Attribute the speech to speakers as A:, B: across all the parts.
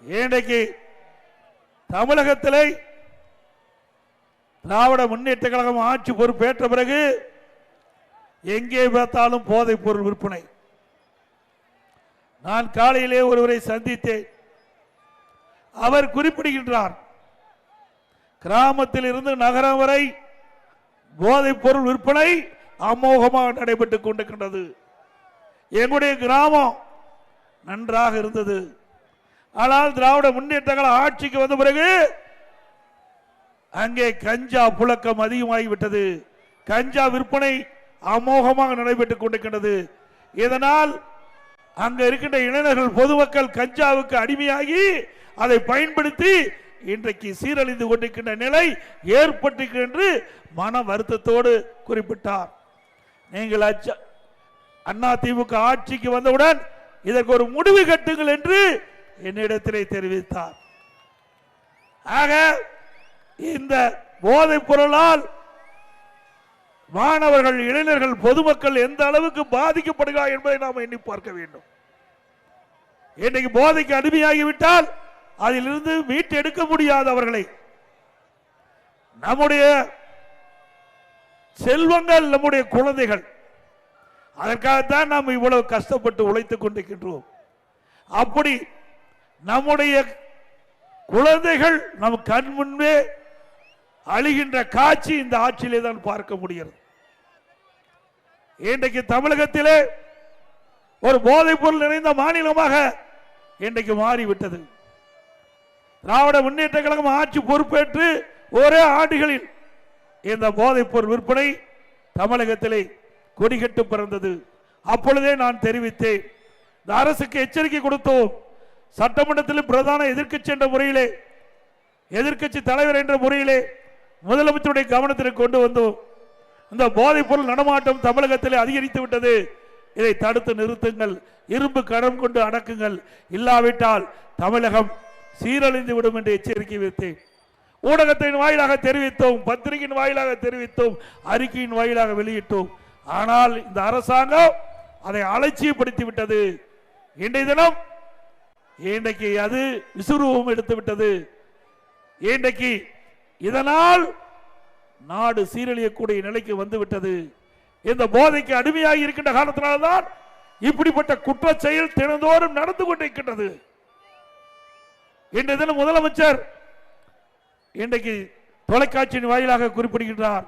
A: இன்றைக்கு தமிழகத்திலே திராவிட முன்னேற்ற கழகம் ஆட்சி பொறுப்பேற்ற பிறகு எங்கே பார்த்தாலும் போதைப் பொருள் விற்பனை. நான் காலையிலே ஒருவரை சந்தித்தேன். அவர் குறிப்பிடுகின்றார் கிராமத்தில் இருந்து நகரம் வரை போதைப் பொருள் விற்பனை அமோகமாக நடைபெற்றுக் கொண்டிருக்கின்றது. எங்களுடைய கிராமம் நன்றாக இருந்தது. ஆனால் திராவிட முன்னேற்ற ஆட்சிக்கு வந்த பிறகு அங்கே கஞ்சா புழக்கம் அதிகமாகிவிட்டது கஞ்சா விற்பனை அமோகமாக நடைபெற்றுக் கொண்டிருக்கின்றது. இதனால் அங்க இருக்கின்ற இளைஞர்கள் பொதுமக்கள் கஞ்சாவுக்கு அடிமையாகி அதை பயன்படுத்தி இன்றைக்கு சீரழிந்து கொண்டிருக்கின்ற நிலை ஏற்பட்டிருக்கிறது என்று மன வருத்தத்தோடு குறிப்பிட்டார். நீங்கள் அண்ணா திமுக ஆட்சிக்கு வந்தவுடன் இதற்கு ஒரு முடிவு கட்டுங்கள் என்று என்னிடத்திலே தெரிவித்தார். ஆக இந்த போதைப் பொருளால் மாணவர்கள் இளைஞர்கள் பொதுமக்கள் எந்த அளவுக்கு பாதிக்கப்படுகிறார் என்பதை நாம் எண்ணி பார்க்க வேண்டும். இன்னைக்கு போதைக்கு அடிமையாகிவிட்டால் அதிலிருந்து மீட்டு எடுக்க முடியாது அவர்களை. நம்முடைய செல்வங்கள் நம்முடைய குழந்தைகள் அதற்காகத்தான் நாம் இவ்வளவு கஷ்டப்பட்டு உழைத்துக் கொண்டிருக்கின்றோம். அப்படி நம்முடைய குழந்தைகள் நம் கண் முன்பே அழிகின்ற காட்சி இந்த ஆட்சியிலே தான் பார்க்க முடிகிறது. இன்றைக்கு தமிழகத்திலே ஒரு போதைப் பொருள் நிறைந்த மாநிலமாக இன்றைக்கு மாறிவிட்டது. திராவிட முன்னேற்ற கழகம் ஆட்சி பொறுப்பேற்று ஒரே ஆண்டுகளில் இந்த போதைப் பொருள் விற்பனை தமிழகத்திலே கொடிகட்டு பிறந்தது. அப்பொழுதே நான் தெரிவித்தேன். இந்த அரசுக்கு எச்சரிக்கை கொடுத்தோம். சட்டமன்றத்தில் பிரதான எதிர்க்கட்சி என்ற முறையிலே எதிர்க்கட்சி தலைவர் என்ற முறையிலே முதலமைச்சருடைய கவனத்திற்கு கொண்டு வந்தோம். இந்த போதைப் பொருள் நடமாட்டம் தமிழகத்தில் அதிகரித்து விட்டது. இதை தடுத்து நிறுத்துங்கள். இரும்பு கரம் கொண்டு அடக்குங்கள். இல்லாவிட்டால் தமிழகம் சீரழிந்து விடும் என்று எச்சரிக்கை வைத்தேன் ஊடகத்தின் வாயிலாக தெரிவித்தோம் பத்திரிகையின் வாயிலாக தெரிவித்தோம் அறிக்கையின் வாயிலாக வெளியிட்டோம். ஆனால் இந்த அரசாங்கம் அதை அலட்சியப்படுத்தி விட்டது. இன்றைய தினம் இன்றைக்கு அது விசுரூபம் எடுத்து விட்டது இன்றைக்கு இதனால் நாடு சீரழியக்கூடிய நிலைக்கு வந்துவிட்டது? இந்த போதைக்கு அடிமையாகி இருக்கின்ற காலத்தினால்தான் இப்படிப்பட்ட குற்ற செயல் தினந்தோறும் நடந்து கொண்டிருக்கின்றது. இன்றைய தினம் முதலமைச்சர் இன்றைக்கு தொலைக்காட்சியின் வாயிலாக குறிப்பிடுகின்றார்.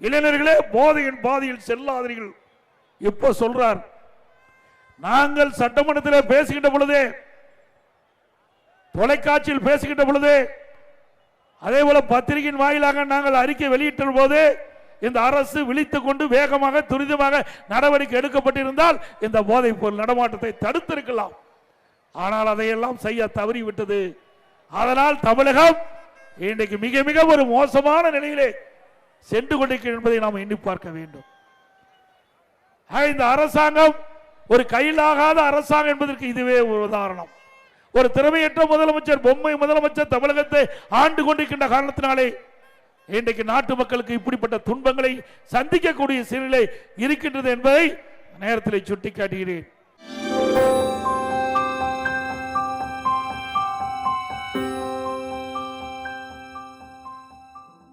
A: இளைஞர்களே போதையின் பாதையில் செல்லாதீர்கள். இப்போ சொல்றார் நாங்கள் சட்டமன்றத்தில் பேசுகின்ற பொழுது தொலைக்காட்சியில் பேசுகின்ற பொழுது அதே போல பத்திரிகையின் வாயிலாக நாங்கள் அறிக்கை வெளியிட்ட போது இந்த அரசு விழித்துக் கொண்டு வேகமாக துரிதமாக நடவடிக்கை எடுக்கப்பட்டிருந்தால் இந்த போதைப் பொருள் நடமாட்டத்தை தடுத்திருக்கலாம். ஆனால் அதையெல்லாம் செய்ய தவறிவிட்டது. அதனால் தமிழகம் இன்றைக்கு மிக மிக ஒரு மோசமான நிலையிலே சென்று கொண்டிருக்கிறது என்பதை நாம் எண்ணி பார்க்க வேண்டும். இந்த அரசாங்கம் ஒரு கையிலாகாத அரசாங்கம் என்பதற்கு இதுவே ஒரு உதாரணம். ஒரு திறமையற்ற முதலமைச்சர் பொம்மை முதலமைச்சர் தமிழகத்தை ஆண்டு கொண்டிருக்கின்ற காரணத்தினாலே இன்றைக்கு நாட்டு மக்களுக்கு இப்படிப்பட்ட துன்பங்களை சந்திக்கக்கூடிய சூழ்நிலை இருக்கின்றது என்பதை நேரத்தில் சுட்டிக்காட்டுகிறேன்.